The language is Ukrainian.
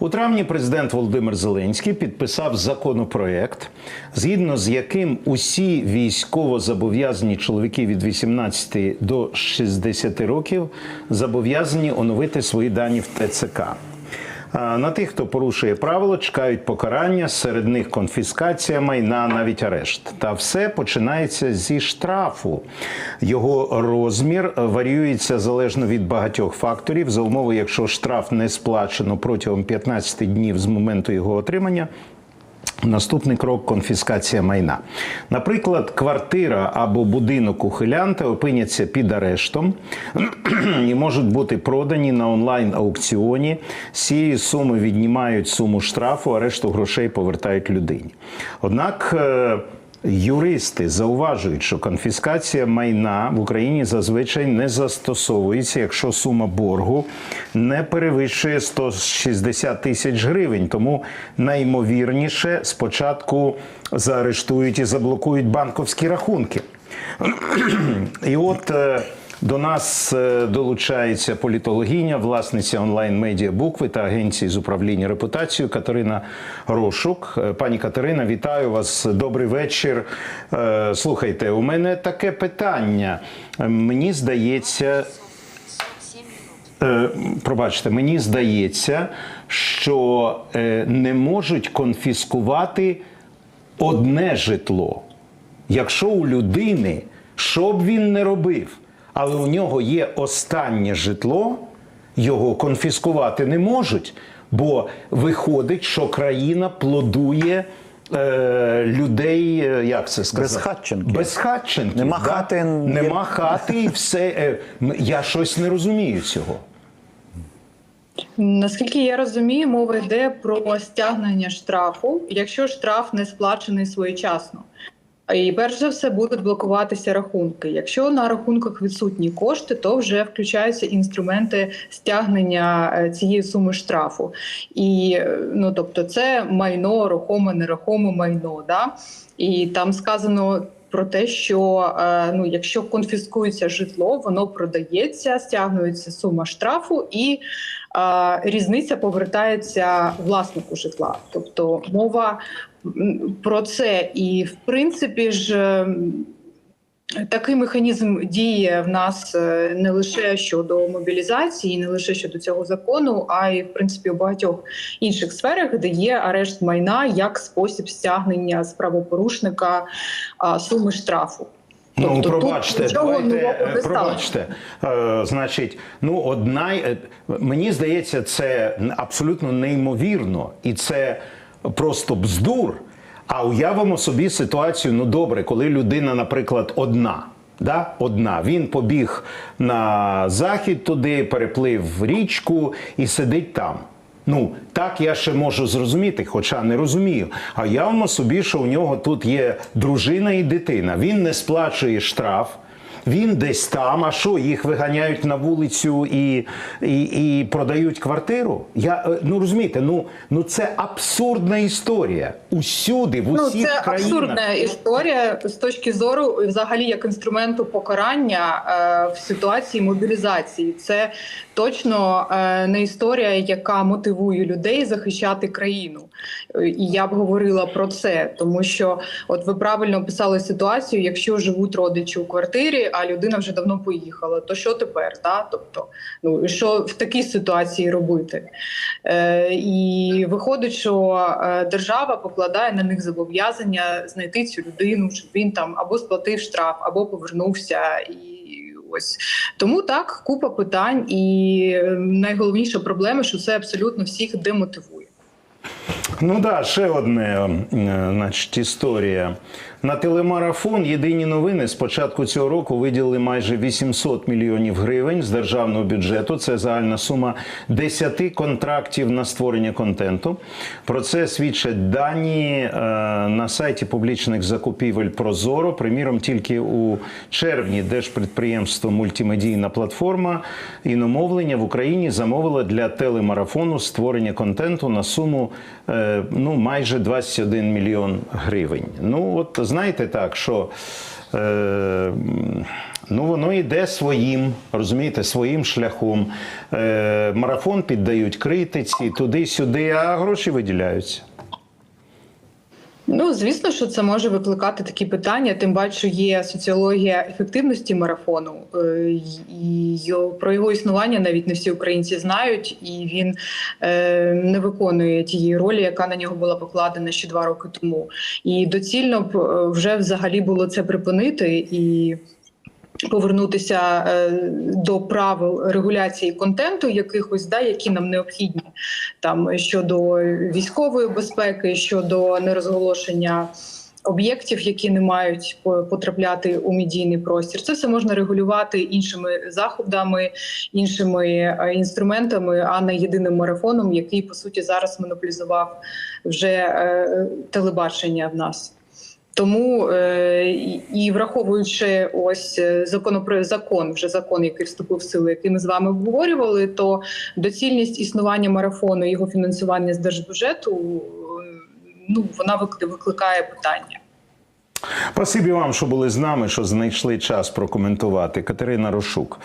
У травні президент Володимир Зеленський підписав законопроект, згідно з яким усі військово-зобов'язані чоловіки від 18 до 60 років зобов'язані оновити свої дані в ТЦК. На тих, хто порушує правила, чекають покарання, серед них конфіскація майна, навіть арешт. Та все починається зі штрафу. Його розмір варіюється залежно від багатьох факторів. За умови, якщо штраф не сплачено протягом 15 днів з моменту його отримання. Наступний крок конфіскація майна. Наприклад, квартира або будинок ухилянта опиняться під арештом і можуть бути продані на онлайн-аукціоні. З цієї суми віднімають суму штрафу, а решту грошей повертають людині. Однак. Юристи зауважують, що конфіскація майна в Україні зазвичай не застосовується, якщо сума боргу не перевищує 160 тисяч гривень. Тому найімовірніше спочатку заарештують і заблокують банковські рахунки. І от е, до нас е, долучається політологиня, власниця онлайн-медіа букви та агенції з управління репутацією Катерина Рошук. Е, Пані Катерина, вітаю вас. Добрий вечір. Е, Слухайте, у мене таке питання. Мені здається, Пробачте, мені здається, що не можуть конфіскувати одне житло. Якщо у людини, що б він не робив, але у нього є останнє житло, його конфіскувати не можуть, бо виходить, що країна плодує. е, Людей, е, як це сказати? Безхатченків. Безхатченків. Нема да? хати, Нема хати і все. Е, Я щось не розумію цього. Наскільки я розумію, мова йде про стягнення штрафу, якщо штраф не сплачений своєчасно. І перш за все будуть блокуватися рахунки. Якщо на рахунках відсутні кошти, то вже включаються інструменти стягнення е, цієї суми штрафу. І е, ну тобто, це майно, рухоме, нерухоме майно. Да? І там сказано. Про те, що е, ну, якщо конфіскується житло, воно продається, стягнується сума штрафу, і різниця повертається власнику житла. Тобто мова про це. І в принципі ж. ем, Такий механізм діє в нас е, не лише щодо мобілізації, не лише щодо цього закону, а й в принципі у багатьох інших сферах, де є арешт майна як спосіб стягнення з правопорушника суми штрафу. Ну, Тобто пробачте, давайте, е, пробачте. Е, значить, ну одна е, мені здається, це абсолютно неймовірно, і це просто бздур. А уявимо собі ситуацію: ну добре, коли людина, наприклад, одна. Да, одна. Він побіг на захід туди, переплив річку і сидить там. Ну, так я ще можу зрозуміти, хоча не розумію. А явно собі, що у нього тут є дружина і дитина. Він не сплачує штраф. Він десь там, а що їх виганяють на вулицю і, і, і продають квартиру? Я е, ну розумієте, ну ну це абсурдна історія. Усюди, в Ну, це країнах. абсурдна історія з точки зору, взагалі, як інструменту покарання е, в ситуації мобілізації. Це точно е, не історія, яка мотивує людей захищати країну. Е, І я б говорила про це, тому що, от ви правильно описали ситуацію, якщо живуть родичі у квартирі, а людина вже давно поїхала, то що тепер? Та? Тобто, ну що в такій ситуації робити? Е, і виходить, що е, держава покладає на них зобов'язання знайти цю людину, щоб він там або сплатив штраф, або повернувся. І ось тому так купа питань, і е, найголовніша проблема, що це абсолютно всіх демотивує. Ну да, ще одне, е, значить, історія. На телемарафон єдині новини з початку цього року виділили майже 800 мільйонів гривень з державного бюджету. Це загальна сума 10 контрактів на створення контенту. Про це свідчать дані е, на сайті публічних закупівель Прозоро. Приміром, тільки у червні держпідприємство Мультимедійна платформа іномовлення в Україні замовило для телемарафону створення контенту на суму е, ну майже 21 мільйон гривень. Ну от знаєте так, що Е, ну, воно йде своїм, розумієте, своїм шляхом. Е, марафон піддають критиці, туди-сюди, а гроші виділяються. Ну, звісно, що це може викликати такі питання. Тим більше є соціологія ефективності марафону, е, і про його існування навіть не всі українці знають, і він е, не виконує тієї ролі, яка на нього була покладена ще два роки тому. І доцільно б е, вже взагалі було це припинити і. Повернутися е, до правил регуляції контенту, якихось да, які нам необхідні, там щодо військової безпеки, щодо нерозголошення об'єктів, які не мають по- потрапляти у медійний простір. Це все можна регулювати іншими заходами, іншими е, інструментами, а не єдиним марафоном, який по суті зараз монополізував вже е, телебачення в нас. Тому е, і- і враховуючи ось е, законопро... закон, вже закон, який вступив в силу, який ми з вами обговорювали, то доцільність існування марафону, його фінансування з держбюджету, е, ну вона вик- викликає питання. Спасибі вам, що були з нами, що знайшли час прокоментувати. Катерина Рошук,